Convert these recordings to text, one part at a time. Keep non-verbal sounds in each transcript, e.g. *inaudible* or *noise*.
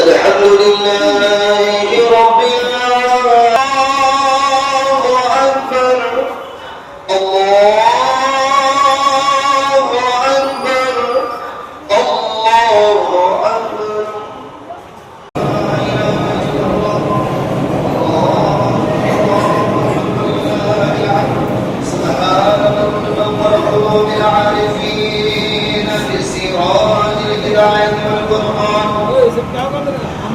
الحمد لله. الهداية والقرآن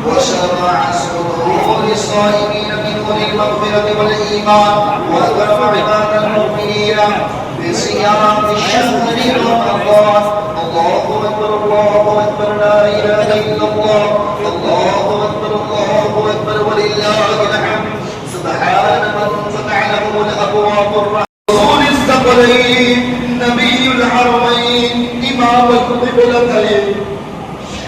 وشرع صدور الصائمين بنور المغفرة والإيمان وأكرم عباد المؤمنين بصيام الشهر رمضان الله أكبر الله أكبر لا إله إلا الله الله أكبر الله أكبر ولله الحمد سبحان من فتح له الأبواب الرحمة الثقلين نبي الحرمين إمام القبلتين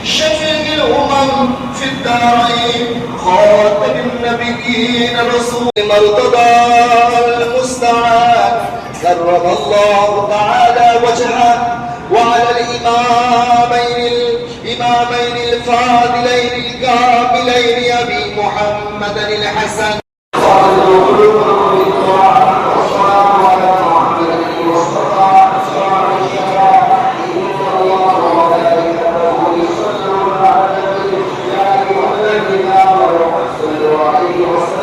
شفيع الأمم في الدارين خاتم النبيين رسول مرتضى المستعان. كرم الله تعالى وجهه وعلى الإمامين الإمامين الفاضلين الكاملين أبي محمد الحسن. রব্বুল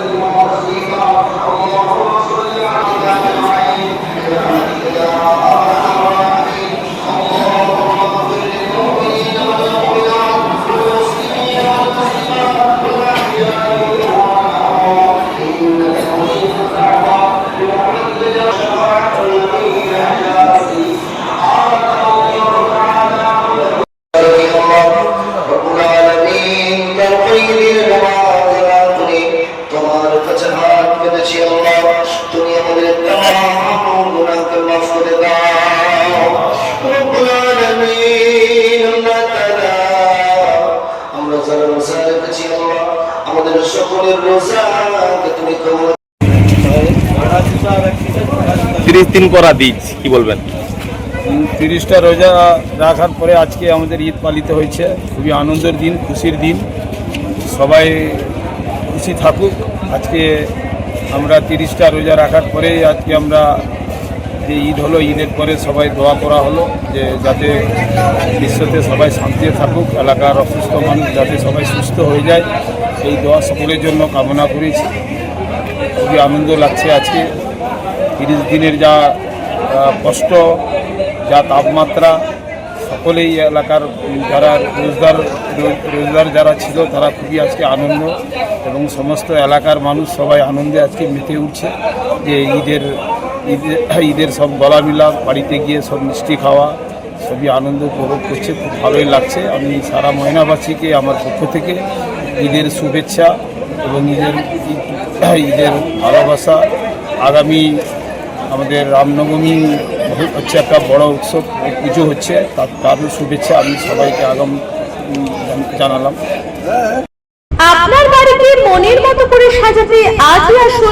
তিরিশ দিন করা দিজ কি বলবেন? তিরিশটা রোজা রাখার পরে আজকে আমাদের ঈদ পালিত হয়েছে। খুবই আনন্দের দিন খুশির দিন। সবাই খুশি থাকুক। আজকে আমরা তিরিশটা রোজা রাখার পরে আজকে আমরা যে ঈদ হলো ঈদের পরে সবাই দোয়া করা হলো যে যাতে বিশ্বতে সবাই শান্তিতে থাকুক এলাকার অসুস্থ মানুষ যাতে সবাই সুস্থ হয়ে যায়। এই দোয়া সকলের জন্য কামনা করেছি। খুবই আনন্দ লাগছে আজকে। তিরিশ দিনের যা কষ্ট, যা তাপমাত্রা, সকলেই এলাকার যারা রোজগার রোজগার যারা ছিল তারা খুবই আজকে আনন্দ এবং সমস্ত এলাকার মানুষ সবাই আনন্দে আজকে মেতে উঠছে যে ঈদের ঈদের ঈদের সব গলা মিলা বাড়িতে গিয়ে সব মিষ্টি খাওয়া, সবই আনন্দ উপভোগ করছে, খুব ভালোই লাগছে। আমি সারা ময়নাবাসীকে, আমার পক্ষ থেকে ঈদের শুভেচ্ছা এবং ঈদের ঈদ- *coughs* ঈদের ভালোবাসা। আগামী আমাদের রামনবমী হচ্ছে একটা বড় উৎসব, পুজো হচ্ছে, তার তারও শুভেচ্ছা আমি সবাইকে আগাম জানালাম। আপনার বাড়িতে মনের মতো করে সাজাতে আজই আসুন